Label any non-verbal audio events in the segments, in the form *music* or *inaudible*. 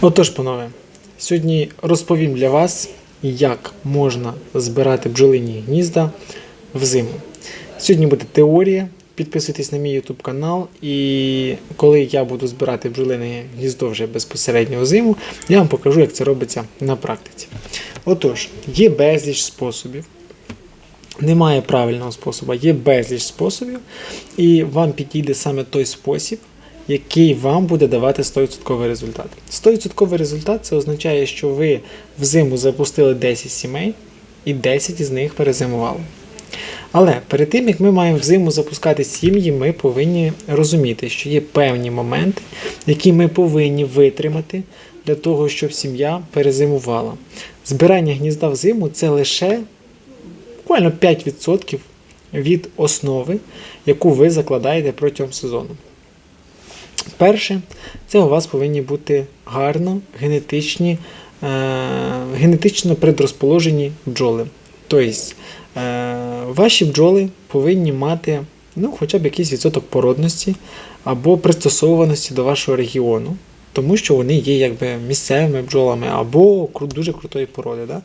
Отож, панове, сьогодні розповім для вас, як можна збирати бджолині гнізда взиму. Сьогодні буде теорія. Підписуйтесь на мій YouTube канал, і коли я буду збирати бджолине гніздо вже безпосередньо взиму, я вам покажу, як це робиться на практиці. Отож, є безліч способів. Немає правильного способу, є безліч способів, і вам підійде саме той спосіб, який вам буде давати 100% результат. 100% результат це означає, що ви взиму запустили 10 сімей і 10 із них перезимували. Але перед тим, як ми маємо взиму запускати сім'ї, ми повинні розуміти, що є певні моменти, які ми повинні витримати для того, щоб сім'я перезимувала. Збирання гнізда взиму це лише буквально 5% від основи, яку ви закладаєте протягом сезону. Перше, це у вас повинні бути гарно генетичні, е, генетично предрозположені бджоли. Тобто, е, ваші бджоли повинні мати ну, хоча б якийсь відсоток породності або пристосованості до вашого регіону, тому що вони є якби місцевими бджолами, або дуже крутої породи, да?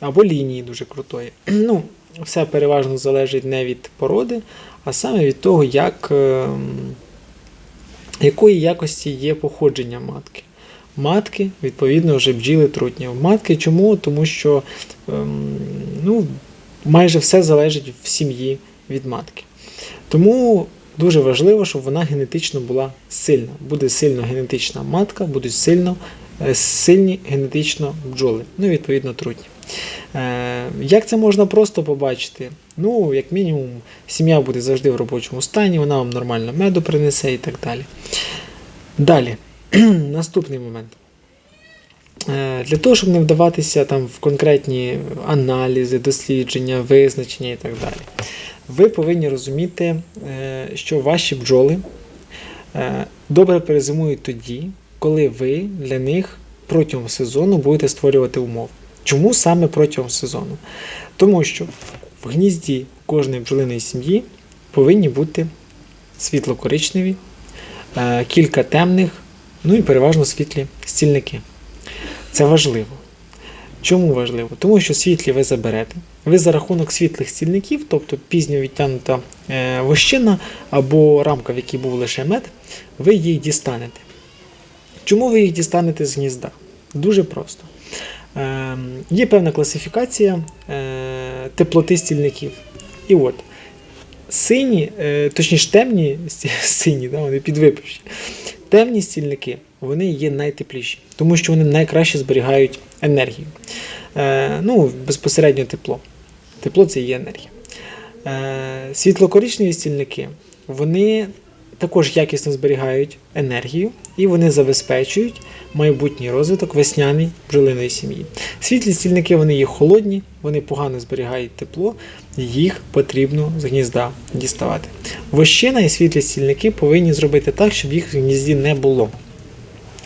або лінії дуже крутої. *clears throat* Ну, все переважно залежить не від породи, а саме від того, як, ем, якої якості є походження матки. Матки, відповідно, вже бджіли трутні. Матки чому? Тому що ем, ну, майже все залежить в сім'ї від матки. Тому дуже важливо, щоб вона генетично була сильна. Буде сильно генетична матка, будуть сильно, е, сильні генетично бджоли, ну відповідно трутні. Е, Як це можна просто побачити? Ну, як мінімум, сім'я буде завжди в робочому стані, вона вам нормально меду принесе і так далі. Далі, *clears throat* наступний момент. Е, Для того, щоб не вдаватися там, в конкретні аналізи, дослідження, визначення і так далі, ви повинні розуміти, е, що ваші бджоли добре перезимують тоді, коли ви для них протягом сезону будете створювати умови. Чому саме протягом сезону? Тому що в гнізді кожної бджолиної сім'ї повинні бути світло-коричневі, е, кілька темних, ну і переважно світлі стільники. Це важливо. Чому важливо? Тому що світлі ви заберете. Ви за рахунок світлих стільників, тобто пізньо відтягнута е, вощина або рамка, в якій був лише мед, ви їх дістанете. Чому ви їх дістанете з гнізда? Дуже просто. Е, є певна класифікація е, теплоти стільників. І от, сині, е, точніше темні *laughs* сині, да, вони підвипивші. Темні стільники вони є найтепліші, тому що вони найкраще зберігають енергію. Е, ну, безпосередньо тепло. Тепло це є енергія. Е, стільники вони також якісно зберігають енергію і вони забезпечують майбутній розвиток весняної бджолиної сім'ї. Світлі стільники вони є холодні, вони погано зберігають тепло, їх потрібно з гнізда діставати. Вощина і світлі стільники повинні зробити так, щоб їх в гнізді не було.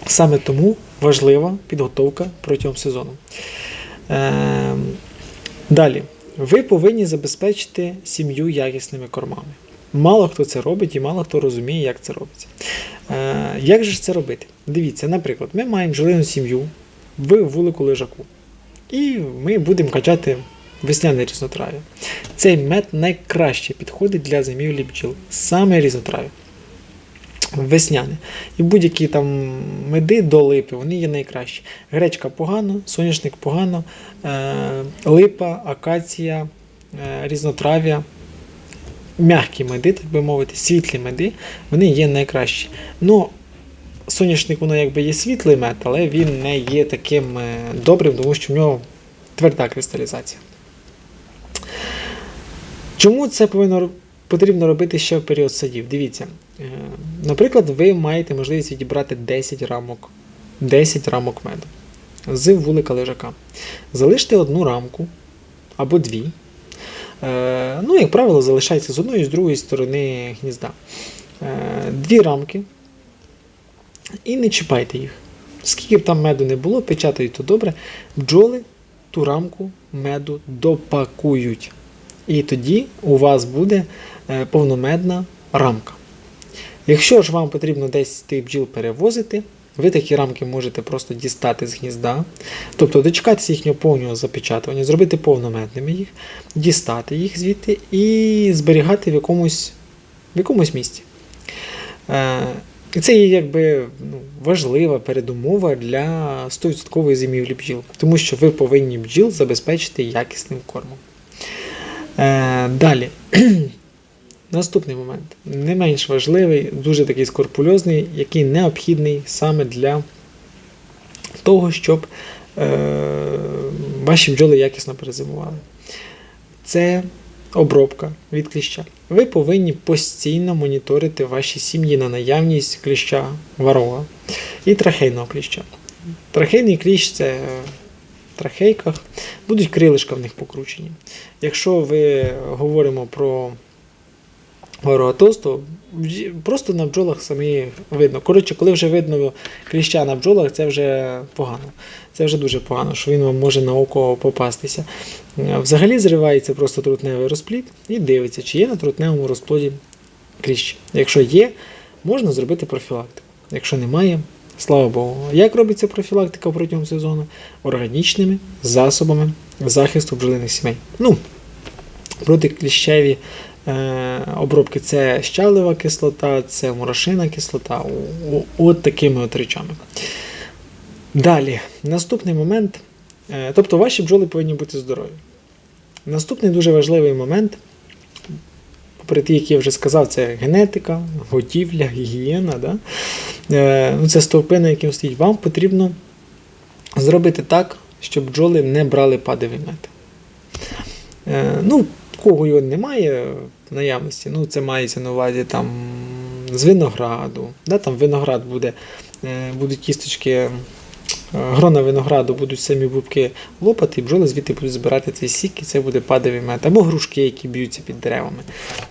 Саме тому важлива підготовка протягом сезону. Ем, Далі, ви повинні забезпечити сім'ю якісними кормами. Мало хто це робить і мало хто розуміє, як це робиться. Е, як же ж це робити? Дивіться, наприклад, ми маємо бджолину сім'ю в вулику лежаку. І ми будемо качати весняне різнотрав'я. Цей мед найкраще підходить для зимівлі бджіл. Саме різнотрав'я. Весняне. І будь-які там меди до липи, вони є найкращі. Гречка погано, соняшник погано, е, липа, акація, е, різнотрав'я, м'які меди, так би мовити, світлі меди, вони є найкращі. Ну, соняшник, воно якби є світлий мед, але він не є таким е, добрим, тому що в нього тверда кристалізація. Чому це повинно потрібно робити ще в період садів? Дивіться, е, наприклад, ви маєте можливість відібрати 10 рамок, 10 рамок меду з вулика лежака. Залиште одну рамку або дві. Е, Ну, як правило, залишається з одної і з другої сторони гнізда. Е, Дві рамки. І не чіпайте їх. Скільки б там меду не було, печатають то добре, бджоли ту рамку меду допакують. І тоді у вас буде е, повномедна рамка. Якщо ж вам потрібно десь тих бджіл перевозити, Ви такі рамки можете просто дістати з гнізда, тобто дочекатися їхнього повного запечатування, зробити повнометними їх, дістати їх звідти і зберігати в якомусь, в якомусь місці. Е, І це є якби ну, важлива передумова для 100% зимівлі бджіл, тому що ви повинні бджіл забезпечити якісним кормом. Е, Далі. *clears throat* Наступний момент, не менш важливий, дуже такий скорпульозний, який необхідний саме для того, щоб е, ваші бджоли якісно перезимували. Це обробка від кліща. Ви повинні постійно моніторити ваші сім'ї на наявність кліща ворога і трахейного кліща. Трахейний кліщ це трахейках, будуть крилишка в них покручені. Якщо ви говоримо про ворогатоз, то бджі- просто на бджолах самі видно. Коротше, коли вже видно кліща на бджолах, це вже погано. Це вже дуже погано, що він вам може на око попастися. Взагалі зривається просто трутневий розплід і дивиться, чи є на трутневому розплоді кліщ. Якщо є, можна зробити профілактику. Якщо немає, слава Богу. Як робиться профілактика протягом сезону? Органічними засобами захисту бджолиних сімей. Ну, протикліщеві е, обробки це щавлева кислота, це мурашина кислота, от такими от речами. Далі, наступний момент. Е, тобто ваші бджоли повинні бути здорові. Наступний дуже важливий момент, попри ті, які я вже сказав, це генетика, готівля, гігієна. Да? Е, ну, це стовпи, на яким стоїть. Вам потрібно зробити так, щоб бджоли не брали падовий мед. Е, ну, кого його немає в наявності, ну, це мається на увазі там, з винограду. Да, там виноград буде, е, будуть кісточки е, грона винограду, будуть самі бубки лопати, і бджоли звідти будуть збирати цей сік, і це буде падовий мед. Або грушки, які б'ються під деревами.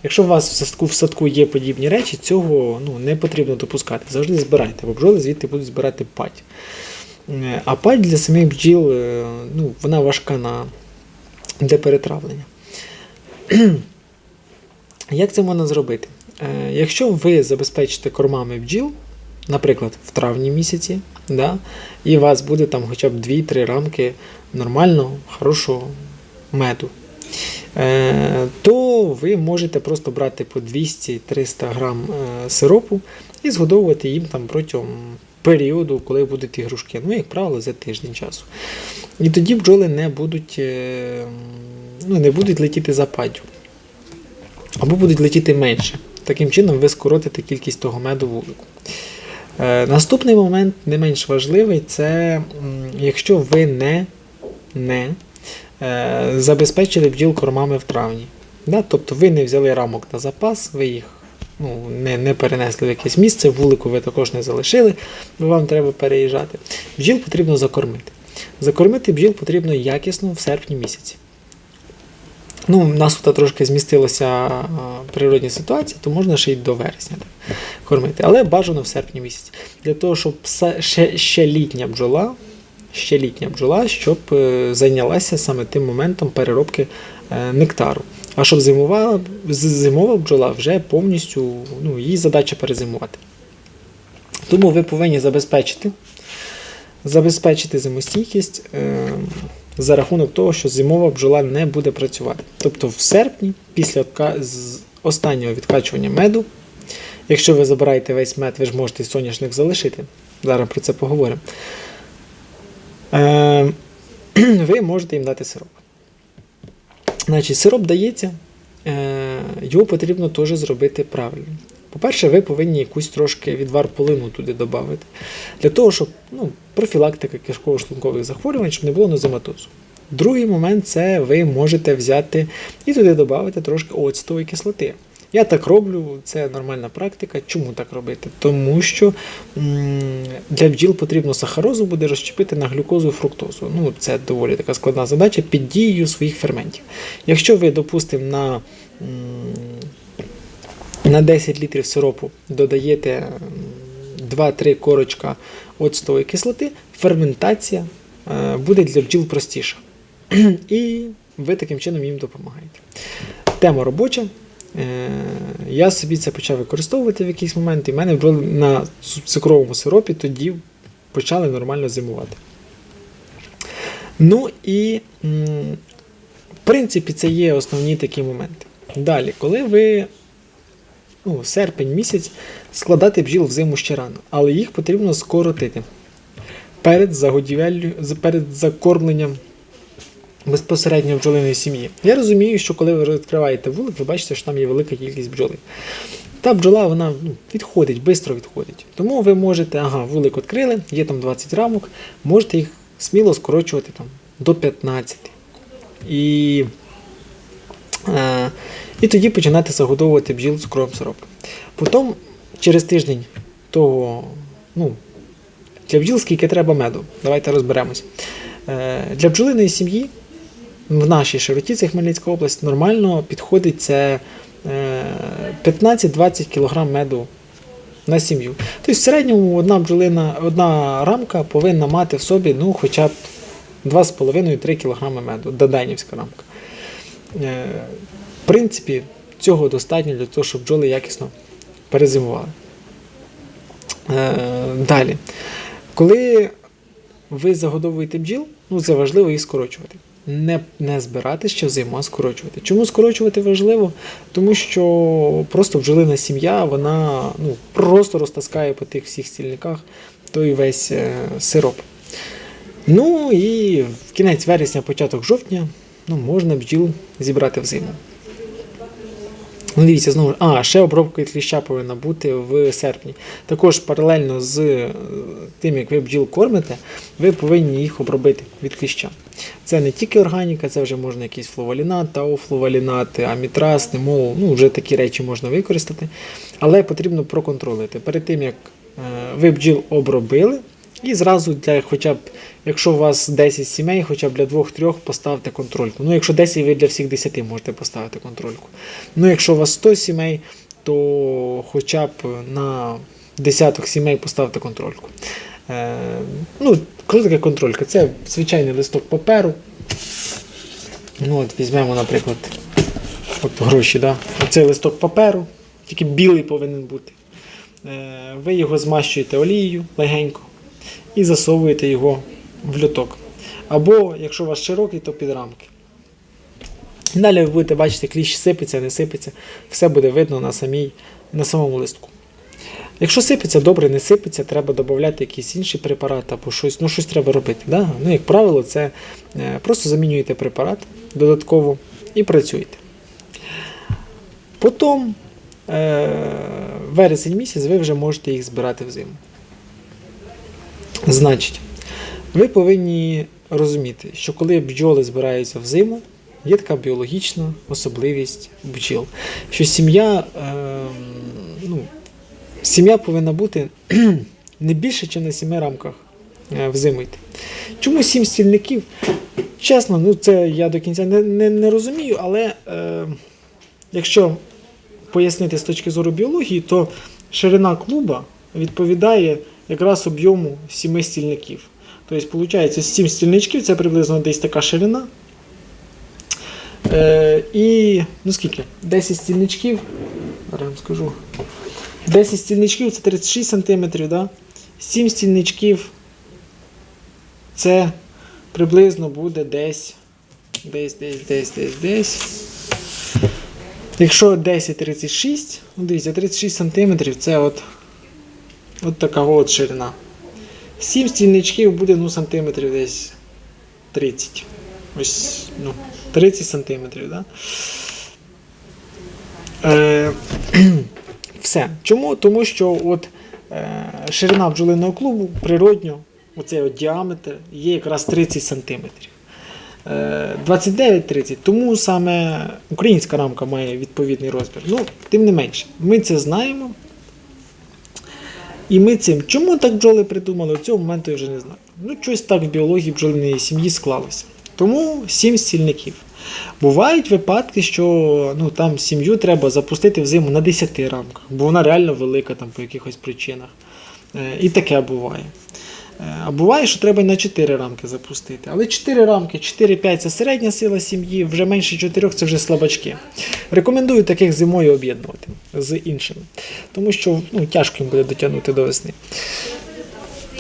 Якщо у вас в садку, в садку є подібні речі, цього ну, не потрібно допускати. Завжди збирайте, бо бджоли звідти будуть збирати падь. Е, А падь для самих бджіл, ну, вона важка на, для перетравлення. *clears throat* Як це можна зробити? Е, Якщо ви забезпечите кормами бджіл, наприклад, в травні місяці, да, і у вас буде там хоча б 2-3 рамки нормального, хорошого меду, е, то ви можете просто брати по 200-300 грам е, сиропу і згодовувати їм там протягом періоду, коли будуть ігрушки. Ну, як правило, за тиждень часу. І тоді бджоли не будуть, ну, не будуть летіти за паддю. Або будуть летіти менше. Таким чином ви скоротите кількість того меду вулику. Е, наступний момент, не менш важливий, це якщо ви не, не е, забезпечили бджіл кормами в травні. Да? Тобто ви не взяли рамок на запас, ви їх ну, не, не перенесли в якесь місце, вулику ви також не залишили, бо вам треба переїжджати. Бджіл потрібно закормити. Закормити бджіл потрібно якісно в серпні місяці. Ну, у нас тут трошки змістилася а, природня ситуація, то можна ще й до вересня так, кормити. Але бажано в серпні місяці. Для того, щоб ще, ще літня бджола, ще літня бджола, щоб е, зайнялася саме тим моментом переробки е, нектару. А щоб зимова, зимова бджола вже повністю, ну, її задача перезимувати. Тому ви повинні забезпечити, забезпечити зимостійкість е, за рахунок того, що зимова бджола не буде працювати. Тобто в серпні, після останнього відкачування меду, якщо ви забираєте весь мед, ви ж можете соняшник залишити. Зараз про це поговоримо. Е, *clears throat* ви можете їм дати сироп. Значить, сироп дається, е, його потрібно теж зробити правильно. По-перше, ви повинні якусь трошки відвар полину туди додати. Для того, щоб ну, профілактика кишково-шлункових захворювань, щоб не було нозематозу. Другий момент це ви можете взяти і туди додати трошки оцтової кислоти. Я так роблю, це нормальна практика. Чому так робити? Тому що для бджіл потрібно сахарозу буде розщепити на глюкозу і фруктозу. Ну, це доволі така складна задача під дією своїх ферментів. Якщо ви, допустимо, на, на 10 літрів сиропу додаєте 2-3 корочка оцтової кислоти, ферментація е, буде для бджіл простіша. І ви таким чином їм допомагаєте. Тема робоча. Е, Я собі це почав використовувати в якийсь момент, і в мене на цукровому сиропі тоді почали нормально зимувати. Ну і, в принципі, це є основні такі моменти. Далі, коли ви ну, серпень місяць складати бджіл в зиму ще рано, але їх потрібно скоротити перед загодівеллю, перед закормленням безпосередньо бджолиної сім'ї. Я розумію, що коли ви відкриваєте вулик, ви бачите, що там є велика кількість бджоли. Та бджола вона ну, відходить, швидко відходить. Тому ви можете, ага, вулик відкрили, є там 20 рамок, можете їх сміло скорочувати там, до 15. І, е, і тоді починати загодовувати бджіл цукровим сиропом. Потім, через тиждень того, ну, для бджіл скільки треба меду. Давайте розберемось. Е, Для бджолиної сім'ї в нашій широті, це Хмельницька область, нормально підходить це е, 15-20 кг меду на сім'ю. Тобто в середньому одна бджолина, одна рамка повинна мати в собі ну, хоча б 2,5-3 кг меду, доданівська рамка. Принципі, цього достатньо для того, щоб бджоли якісно перезимували. Е, Далі. Коли ви загодовуєте бджіл, ну це важливо їх скорочувати. Не, не збирати ще взиму, а скорочувати. Чому скорочувати важливо? Тому що просто бджолина сім'я, вона ну, просто розтаскає по тих всіх стільниках той весь е, сироп. Ну і в кінець вересня, початок жовтня, ну, можна бджіл зібрати взиму. Ну, дивіться, знову. А, ще обробка від кліща повинна бути в серпні. Також паралельно з е, тим, як ви бджіл кормите, ви повинні їх обробити від кліща. Це не тільки органіка, це вже можна якийсь флувалінат, тауфлувалінат, амітрас, немол, ну вже такі речі можна використати. Але потрібно проконтролити. Перед тим, як е, ви бджіл обробили, і зразу для хоча б, якщо у вас 10 сімей, хоча б для 2-3 поставте контрольку. Ну, якщо 10, ви для всіх 10 можете поставити контрольку. Ну, якщо у вас 100 сімей, то хоча б на десяток сімей поставте контрольку. Е, ну, що таке контролька? Це звичайний листок паперу. Ну, от візьмемо, наприклад, от гроші. Да? Оцей листок паперу, тільки білий повинен бути. Е, ви його змащуєте олією легенько і засовуєте його в льоток. Або, якщо у вас широкий, то під рамки. Далі ви будете бачити, кліщ сипеться, не сипеться, все буде видно на, самій, на самому листку. Якщо сипеться, добре, не сипеться, треба додати якийсь інший препарат або щось, ну щось треба робити. Да? Ну, як правило, це е, просто замінюєте препарат додатково і працюєте. Потім е, вересень місяць ви вже можете їх збирати взиму. Значить, ви повинні розуміти, що коли бджоли збираються взиму, є така біологічна особливість бджіл, що сім'я, е, ну, сім'я повинна бути *clears throat* не більше, ніж на сіми рамках е, взиму. Чому сім стільників? Чесно, ну це я до кінця не, не, не розумію, але е, якщо пояснити з точки зору біології, то ширина клуба відповідає якраз об'єму сіми стільників. Тобто, виходить, 7 стільничків це приблизно десь така ширина. Е, і ну скільки? 10 стільничків. Зараз скажу. 10 стільничків це 36 см, да? 7 стільничків це приблизно буде десь. Десь, десь, десь, десь, десь. Якщо 10-36, ну дивіться, 36 см це от, от така от ширина. 7 стільничків буде ну, сантиметрів десь 30. Ось, ну, 30 сантиметрів, да? Е, *clears throat* все. Чому? Тому що от, е, ширина бджолиного клубу природньо, оцей от діаметр є якраз 30 сантиметрів. Е, 29-30, тому саме українська рамка має відповідний розмір. Ну, тим не менше, ми це знаємо. І ми цим. Чому так бджоли придумали? Цього моменту я вже не знаю. Ну, щось так в біології бджолиної сім'ї склалося. Тому сім стільників. Бувають випадки, що ну, там сім'ю треба запустити взиму на 10 рамках, бо вона реально велика там, по якихось причинах. Е, І таке буває. А буває, що треба на 4 рамки запустити. Але 4 рамки, 4-5 це середня сила сім'ї, вже менше 4 це вже слабачки. Рекомендую таких зимою об'єднувати з іншими, тому що ну, тяжко їм буде дотягнути до весни.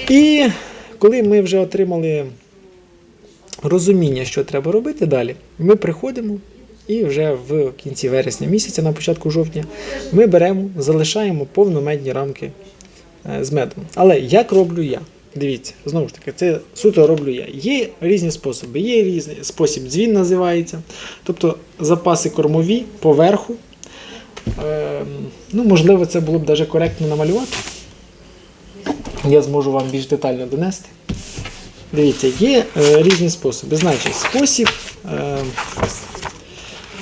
І коли ми вже отримали розуміння, що треба робити далі, ми приходимо і вже в кінці вересня місяця, на початку жовтня, ми беремо, залишаємо повномедні рамки е, з медом. Але як роблю я? Дивіться, знову ж таки, це суто роблю я. Є різні способи. Є різний спосіб дзвін називається. Тобто запаси кормові поверху. Ем, ну, можливо, це було б навіть коректно намалювати. Я зможу вам більш детально донести. Дивіться, є е, різні способи. Значить, спосіб. Е,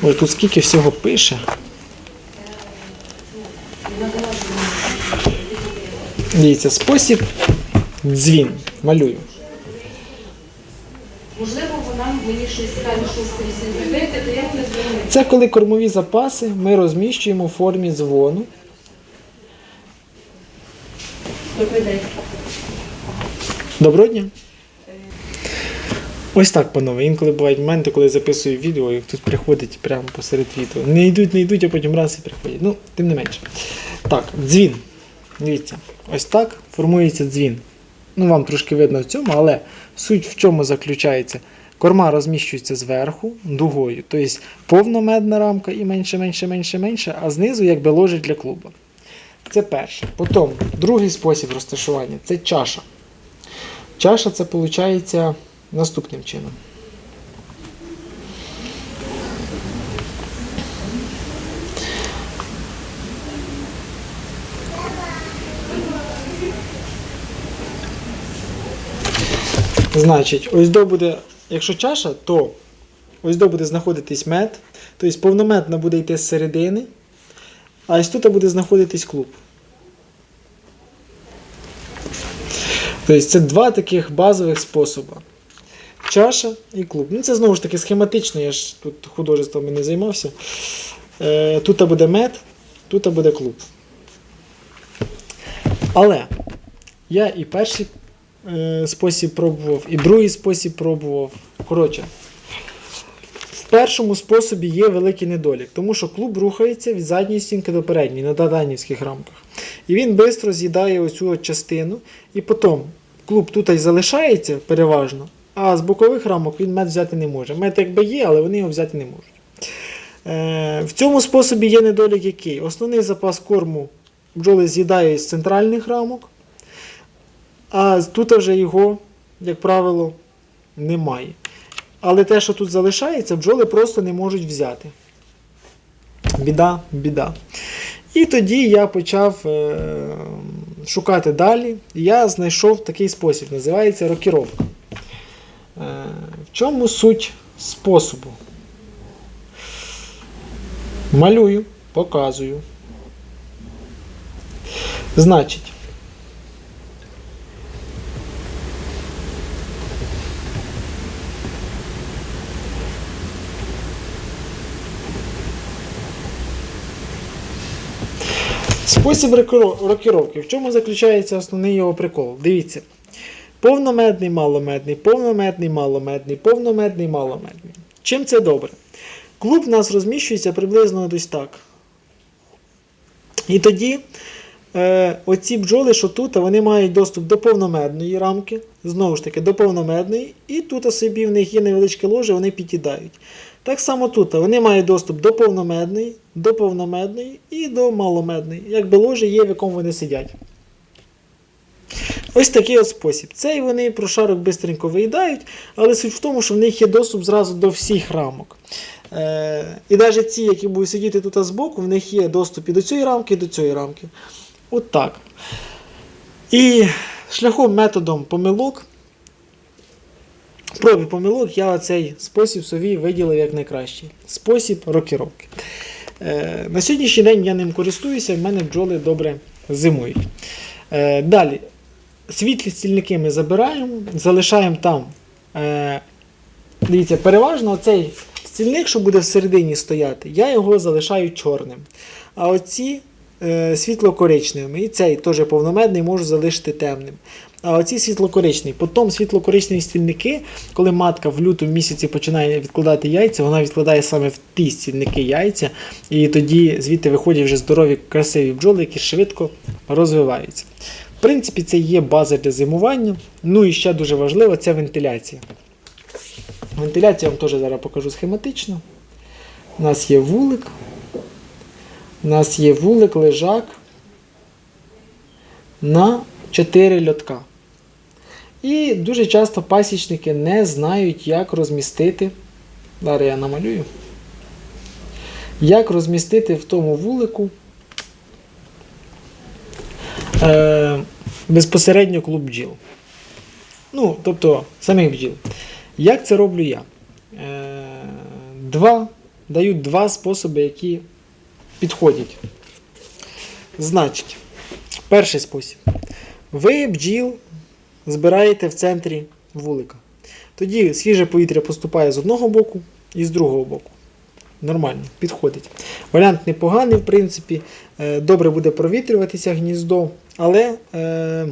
ой, тут скільки всього пише. Дивіться, спосіб дзвін. Малюю. Можливо, вона мені щось скаже, що то я не. Це коли кормові запаси ми розміщуємо в формі дзвону. Добрий день. Доброго дня. Ось так, панове. Інколи бувають моменти, коли я записую відео, і хтось приходить прямо посеред відео. Не йдуть, не йдуть, а потім раз і приходять. Ну, тим не менше. Так, дзвін. Дивіться, ось так формується дзвін. Ну, вам трошки видно в цьому, але суть в чому заключається. Корма розміщується зверху дугою, тобто повномедна рамка і менше, менше, менше, менше, а знизу якби ложить для клуба. Це перше. Потім другий спосіб розташування це чаша. Чаша це виходить наступним чином. Значить, ось до буде, якщо чаша, то ось до буде знаходитись мед, тобто повномедна буде йти з середини, а ось тут буде знаходитись клуб. Тобто це два таких базових способи. Чаша і клуб. Ну це знову ж таки схематично, я ж тут художеством не займався. Е, тут буде мед, тут буде клуб. Але я і перший е, спосіб пробував, і другий спосіб пробував. Коротше, в першому способі є великий недолік, тому що клуб рухається від задньої стінки до передньої на даданівських рамках. І він швидко з'їдає оцю частину, і потім клуб тут і залишається переважно, а з бокових рамок він мед взяти не може. Мед якби є, але вони його взяти не можуть. Е, в цьому способі є недолік який? Основний запас корму бджоли з'їдають з центральних рамок, а тут вже його, як правило, немає. Але те, що тут залишається, бджоли просто не можуть взяти. Біда, біда. І тоді я почав е, шукати далі. Я знайшов такий спосіб, називається рокіровка. Е, в чому суть способу? Малюю, показую. Значить, Спосіб рокіро- рокіровки. В чому заключається основний його прикол? Дивіться. Повномедний, маломедний, повномедний, маломедний, повномедний, маломедний. Чим це добре? Клуб у нас розміщується приблизно десь так. І тоді е, оці бджоли, що тут, вони мають доступ до повномедної рамки, знову ж таки, до повномедної, і тут собі в них є невеличке ложе, вони під'їдають. Так само тут вони мають доступ до повномедної, до повномедної і до маломедної. Якби ложе є, в якому вони сидять. Ось такий от спосіб. Цей вони прошарок швидко виїдають, але суть в тому, що в них є доступ зразу до всіх рамок. Е, і навіть ці, які будуть сидіти тут збоку, в них є доступ і до цієї рамки, і до цієї рамки. От так. І шляхом методом помилок, пробі помилок, я цей спосіб собі виділив як найкращий. Спосіб рокіровки. Е, на сьогоднішній день я ним користуюся, в мене бджоли добре зимують. Е, далі. Світлі стільники ми забираємо, залишаємо там. Е, дивіться, переважно цей стільник, що буде всередині стояти, я його залишаю чорним. А оці е, світло-коричневими. І цей теж повномедний можу залишити темним. А оці світло-коричневі. Потім світло-коричневі стільники, коли матка в лютому місяці починає відкладати яйця, вона відкладає саме в ті стільники яйця, і тоді звідти виходять вже здорові, красиві бджоли, які швидко розвиваються. В принципі, це є база для зимування. Ну і ще дуже важливо це вентиляція. Вентиляцію я вам теж зараз покажу схематично. У нас є вулик. У нас є вулик, лежак на 4 льотка. І дуже часто пасічники не знають, як розмістити. Зараз я намалюю. Як розмістити в тому вулику е, безпосередньо клуб бджіл. Ну, тобто, самих бджіл. Як це роблю я? Е, два, даю два способи, які підходять. Значить, перший спосіб. Ви бджіл збираєте в центрі вулика. Тоді свіже повітря поступає з одного боку і з другого боку. Нормально, підходить. Варіант непоганий, в принципі, Е, добре буде провітрюватися гніздо, але е,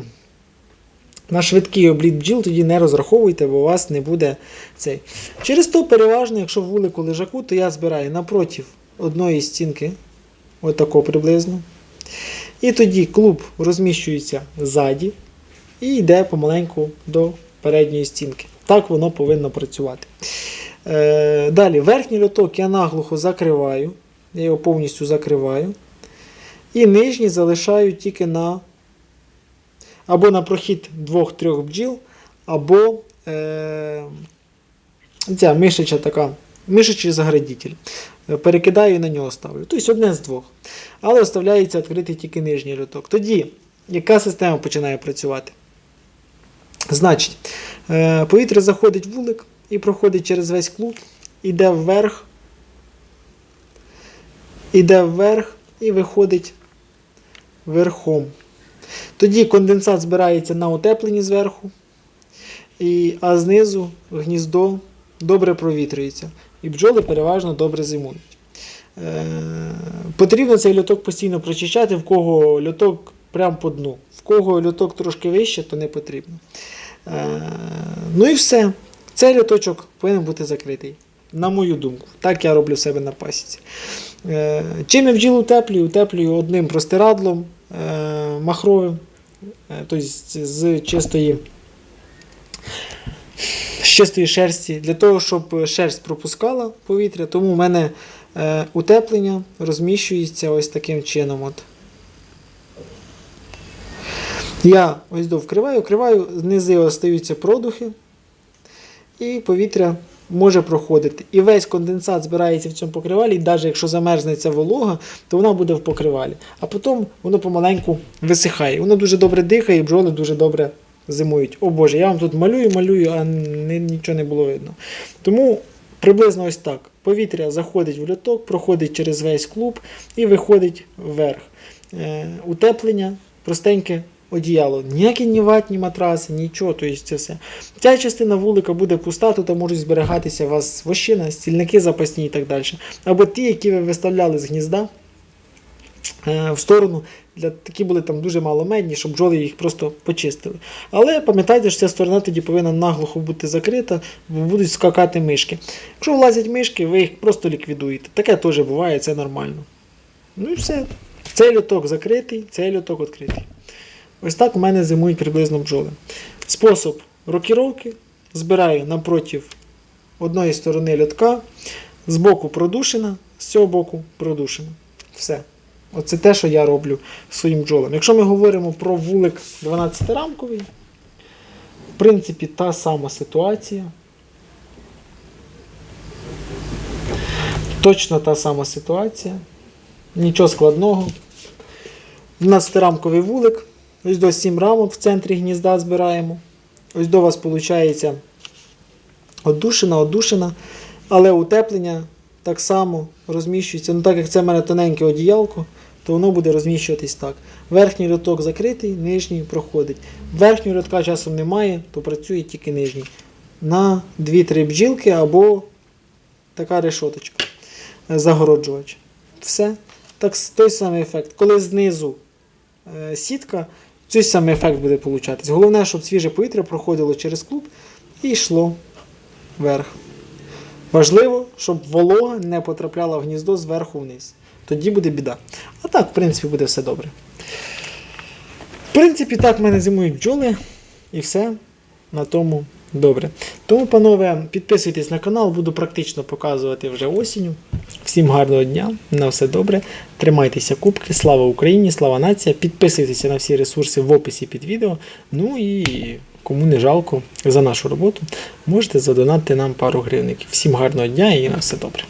на швидкий обліт бджіл тоді не розраховуйте, бо у вас не буде цей. Через то переважно, якщо в вулику лежаку, то я збираю напротив одної стінки, отако приблизно. І тоді клуб розміщується ззаді і йде помаленьку до передньої стінки. Так воно повинно працювати. Е, далі, верхній льоток я наглухо закриваю. Я його повністю закриваю. І нижній залишаю тільки на або на прохід двох-трьох бджіл, або е, ця мишича така, мишичий заградитель. Е, Перекидаю і на нього ставлю. Тобто одне з двох. Але оставляється відкритий тільки нижній льоток. Тоді, яка система починає працювати? Значить, е, повітря заходить в вулик і проходить через весь клуб, іде вверх, іде вверх і виходить верхом. Тоді конденсат збирається на утепленні зверху, і, а знизу гніздо добре провітрюється. І бджоли переважно добре зимують. Е, потрібно цей льоток постійно прочищати, в кого льоток прямо по дну. В кого льоток трошки вище, то не потрібно. Е, ну і все. Цей льоточок повинен бути закритий. На мою думку. Так я роблю себе на пасіці. Е, Чим я бджіл утеплюю? Утеплюю одним простирадлом е, махровим, е, тобто з чистої, з чистої шерсті, для того, щоб шерсть пропускала повітря, тому в мене е, утеплення розміщується ось таким чином. От. Я ось до вкриваю, вкриваю, знизу остаються продухи, і повітря може проходити. І весь конденсат збирається в цьому покривалі, і навіть якщо замерзнеться волога, то вона буде в покривалі. А потім воно помаленьку висихає. Воно дуже добре дихає, і бджоли дуже добре зимують. О Боже, я вам тут малюю, малюю, а нічого не було видно. Тому приблизно ось так. Повітря заходить в льоток, проходить через весь клуб і виходить вверх. Е, утеплення простеньке одіяло. Ніякі ні ватні матраси, нічого. Тобто це все. Ця частина вулика буде пуста, тут можуть зберігатися у вас вощина, стільники запасні і так далі. Або ті, які ви виставляли з гнізда е, в сторону. Для, такі були там дуже мало медні, щоб бджоли їх просто почистили. Але пам'ятайте, що ця сторона тоді повинна наглухо бути закрита, бо будуть скакати мишки. Якщо влазять мишки, ви їх просто ліквідуєте. Таке теж буває, це нормально. Ну і все. Цей льоток закритий, цей льоток відкритий. Ось так у мене зимують приблизно бджоли. Спосіб рокіровки збираю напротив одної сторони льотка, з боку продушена, з цього боку продушена. Все. Оце те, що я роблю своїм бджолам. Якщо ми говоримо про вулик 12-рамковий, в принципі, та сама ситуація. Точно та сама ситуація. Нічого складного. 12-рамковий вулик. Ось до 7 рамок в центрі гнізда збираємо. Ось до вас виходить одушина, одушина, але утеплення так само розміщується. Ну, так як це в мене тоненьке одіялко, то воно буде розміщуватись так. Верхній рядок закритий, нижній проходить. Верхнього рядка часом немає, то працює тільки нижній. На 2-3 бджілки або така решоточка, загороджувач. Все. Так, той самий ефект. Коли знизу е, сітка, цей самий ефект буде получатись. Головне, щоб свіже повітря проходило через клуб і йшло вверх. Важливо, щоб волога не потрапляла в гніздо зверху вниз. Тоді буде біда. А так, в принципі, буде все добре. В принципі, так в мене зимують бджоли, і все на тому добре. Тому, панове, підписуйтесь на канал, буду практично показувати вже осінню. Всім гарного дня, на все добре. Тримайтеся кубки, слава Україні, слава нація. Підписуйтеся на всі ресурси в описі під відео. Ну і кому не жалко за нашу роботу, можете задонати нам пару гривників. Всім гарного дня і на все добре.